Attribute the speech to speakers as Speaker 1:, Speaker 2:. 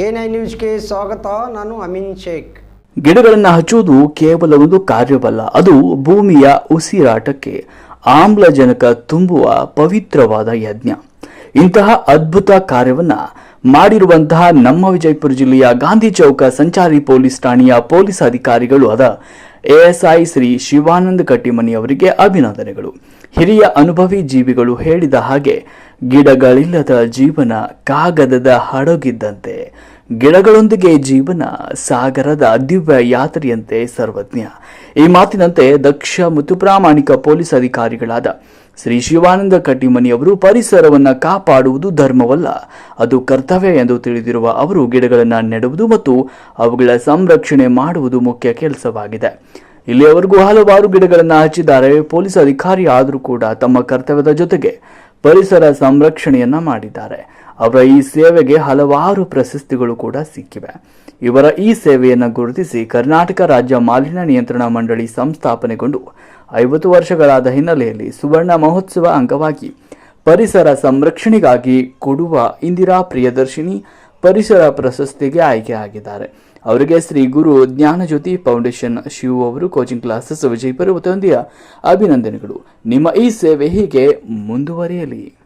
Speaker 1: I ನ್ಯೂಸ್ಗೆ ಸ್ವಾಗತ, ನಾನು ಅಮಿನ್ ಶೇಖ್.
Speaker 2: ಗಿಡಗಳನ್ನು ಹಚ್ಚುವುದು ಕೇವಲ ಒಂದು ಕಾರ್ಯವಲ್ಲ, ಅದು ಭೂಮಿಯ ಉಸಿರಾಟಕ್ಕೆ, ಆಮ್ಲಜನಕ ತುಂಬುವ ಪವಿತ್ರವಾದ ಯಜ್ಞ. ಇಂತಹ ಅದ್ಭುತ ಕಾರ್ಯವನ್ನ ಮಾಡಿರುವಂತಹ ನಮ್ಮ ವಿಜಯಪುರ ಜಿಲ್ಲೆಯ ಗಾಂಧಿ ಚೌಕ ಸಂಚಾರಿ ಪೊಲೀಸ್ ಠಾಣೆಯ ಪೊಲೀಸ್ ಅಧಿಕಾರಿಗಳು ಆದ ಎಎಸ್ಐ ಶ್ರೀ ಶಿವಾನಂದ ಕಟ್ಟಿಮನಿ ಅವರಿಗೆ ಅಭಿನಂದನೆಗಳು. ಹಿರಿಯ ಅನುಭವಿ ಜೀವಿಗಳು ಹೇಳಿದ ಹಾಗೆ ಗಿಡಗಳಿಲ್ಲದ ಜೀವನ ಕಾಗದದ ಹಡಗಿದ್ದಂತೆ, ಗಿಡಗಳೊಂದಿಗೆ ಜೀವನ ಸಾಗರದ ದಿವ್ಯ ಯಾತ್ರೆಯಂತೆ ಸರ್ವಜ್ಞ. ಈ ಮಾತಿನಂತೆ ದಕ್ಷ ಮತ್ತು ಪ್ರಾಮಾಣಿಕ ಪೊಲೀಸ್ ಅಧಿಕಾರಿಗಳಾದ ಶ್ರೀ ಶಿವಾನಂದ ಕಟ್ಟಿಮನಿ ಅವರು ಪರಿಸರವನ್ನ ಕಾಪಾಡುವುದು ಧರ್ಮವಲ್ಲ, ಅದು ಕರ್ತವ್ಯ ಎಂದು ತಿಳಿದಿರುವ ಅವರು ಗಿಡಗಳನ್ನು ನೆಡುವುದು ಮತ್ತು ಅವುಗಳ ಸಂರಕ್ಷಣೆ ಮಾಡುವುದು ಮುಖ್ಯ ಕೆಲಸವಾಗಿದೆ. ಇಲ್ಲಿಯವರೆಗೂ ಹಲವಾರು ಗಿಡಗಳನ್ನು ಹಚ್ಚಿದ್ದಾರೆ. ಪೊಲೀಸ್ ಅಧಿಕಾರಿ ಆದರೂ ಕೂಡ ತಮ್ಮ ಕರ್ತವ್ಯದ ಜೊತೆಗೆ ಪರಿಸರ ಸಂರಕ್ಷಣೆಯನ್ನ ಮಾಡಿದ್ದಾರೆ. ಅವರ ಈ ಸೇವೆಗೆ ಹಲವಾರು ಪ್ರಶಸ್ತಿಗಳು ಕೂಡ ಸಿಕ್ಕಿವೆ. ಇವರ ಈ ಸೇವೆಯನ್ನು ಗುರುತಿಸಿ ಕರ್ನಾಟಕ ರಾಜ್ಯ ಮಾಲಿನ್ಯ ನಿಯಂತ್ರಣ ಮಂಡಳಿ ಸಂಸ್ಥಾಪನೆಗೊಂಡು ಐವತ್ತು ವರ್ಷಗಳಾದ ಹಿನ್ನೆಲೆಯಲ್ಲಿ ಸುವರ್ಣ ಮಹೋತ್ಸವ ಅಂಗವಾಗಿ ಪರಿಸರ ಸಂರಕ್ಷಣೆಗಾಗಿ ಕೊಡುವ ಇಂದಿರಾ ಪ್ರಿಯದರ್ಶಿನಿ ಪರಿಸರ ಪ್ರಶಸ್ತಿಗೆ ಆಯ್ಕೆಯಾಗಿದ್ದಾರೆ. ಅವರಿಗೆ ಶ್ರೀ ಗುರು ಜ್ಞಾನಜ್ಯೋತಿ ಫೌಂಡೇಶನ್ ಶಿವು ಅವರು ಕೋಚಿಂಗ್ ಕ್ಲಾಸಸ್ ವಿಜಯಪುರ ವತಿಯಿಂದ ಅಭಿನಂದನೆಗಳು. ನಿಮ್ಮ ಈ ಸೇವೆ ಹೀಗೆ ಮುಂದುವರಿಯಲಿ.